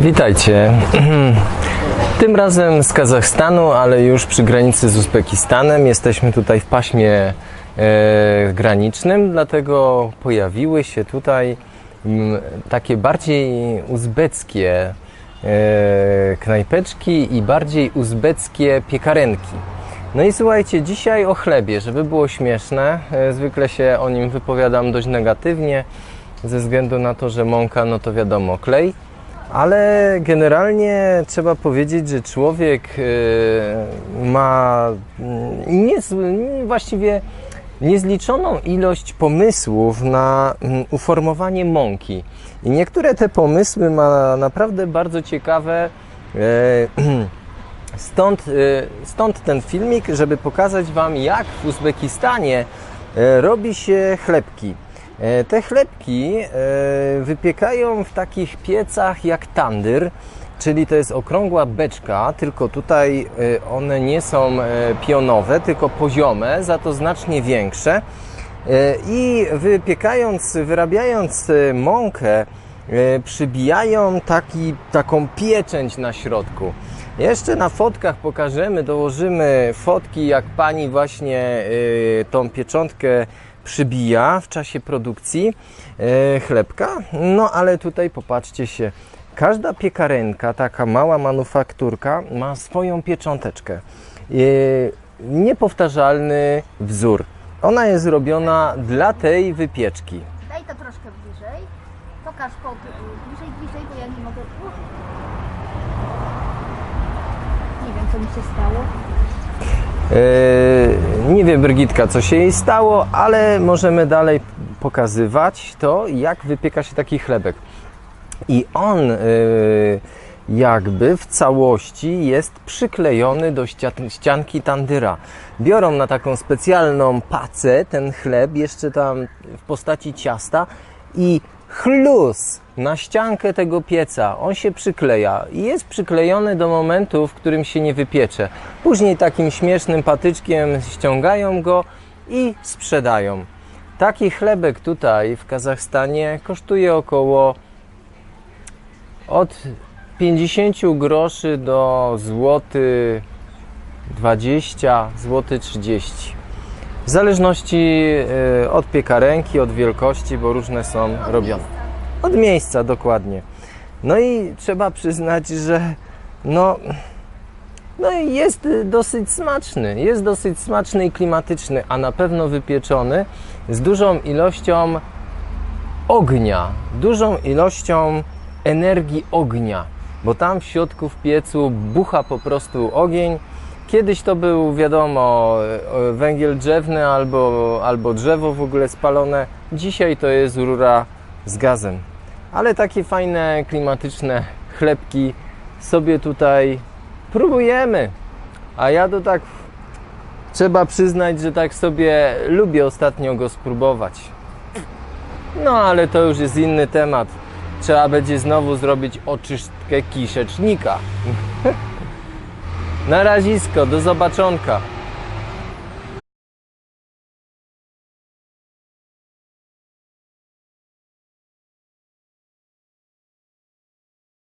Witajcie. Tym razem z Kazachstanu, ale już przy granicy z Uzbekistanem. Jesteśmy tutaj w paśmie e, granicznym, dlatego pojawiły się tutaj mm, takie bardziej uzbeckie e, knajpeczki i bardziej uzbeckie piekarenki. No i słuchajcie, dzisiaj o chlebie, żeby było śmieszne. E, zwykle się o nim wypowiadam dość negatywnie, ze względu na to, że mąka, no to wiadomo, klej. Ale generalnie trzeba powiedzieć, że człowiek e, ma mm, niez, właściwie niezliczoną ilość pomysłów na mm, uformowanie mąki. I niektóre te pomysły ma naprawdę bardzo ciekawe. e, Stąd, e, stąd ten filmik, żeby pokazać Wam, jak w Uzbekistanie e, robi się chlebki. E, Te chlebki e, wypiekają w takich piecach jak tandyr, czyli to jest okrągła beczka, tylko tutaj e, one nie są pionowe, tylko poziome, za to znacznie większe. I wypiekając, wyrabiając mąkę, przybijają taki, taką pieczęć na środku. Jeszcze na fotkach pokażemy, dołożymy fotki, jak pani właśnie tą pieczątkę przybija w czasie produkcji e, chlebka. No ale tutaj popatrzcie się, każda piekarenka, taka mała manufakturka ma swoją piecząteczkę. E, niepowtarzalny wzór. Ona jest robiona dla tej wypieczki. Daj to troszkę bliżej. Pokaż pod, bliżej, bliżej, bo ja nie mogę. Nie wiem, co mi się stało. E, Nie wie Brygitka, co się jej stało, ale możemy dalej pokazywać to, jak wypieka się taki chlebek. I on e, jakby w całości jest przyklejony do ścia- ścianki tandyra. Biorą na taką specjalną pacę ten chleb, jeszcze tam w postaci ciasta i chlus na ściankę tego pieca. On się przykleja i jest przyklejony do momentu, w którym się nie wypiecze. Później takim śmiesznym patyczkiem ściągają go i sprzedają. Taki chlebek tutaj w Kazachstanie kosztuje około od 50 groszy do złoty 20, złoty 30. W zależności e, od piekarenki, od wielkości, bo różne są robione. Od miejsca, dokładnie. No i trzeba przyznać, że no, no jest dosyć smaczny. Jest dosyć smaczny i klimatyczny, a na pewno wypieczony z dużą ilością ognia, dużą ilością energii ognia, bo tam w środku w piecu bucha po prostu ogień. Kiedyś to był, wiadomo, e, węgiel drzewny albo, albo drzewo w ogóle spalone. Dzisiaj to jest rura z gazem. Ale takie fajne, klimatyczne chlebki sobie tutaj próbujemy. A ja to tak trzeba przyznać, że tak sobie lubię ostatnio go spróbować. No ale to już jest inny temat. Trzeba będzie znowu zrobić oczyszczkę kiszecznika. Na razisko, do zobaczonka.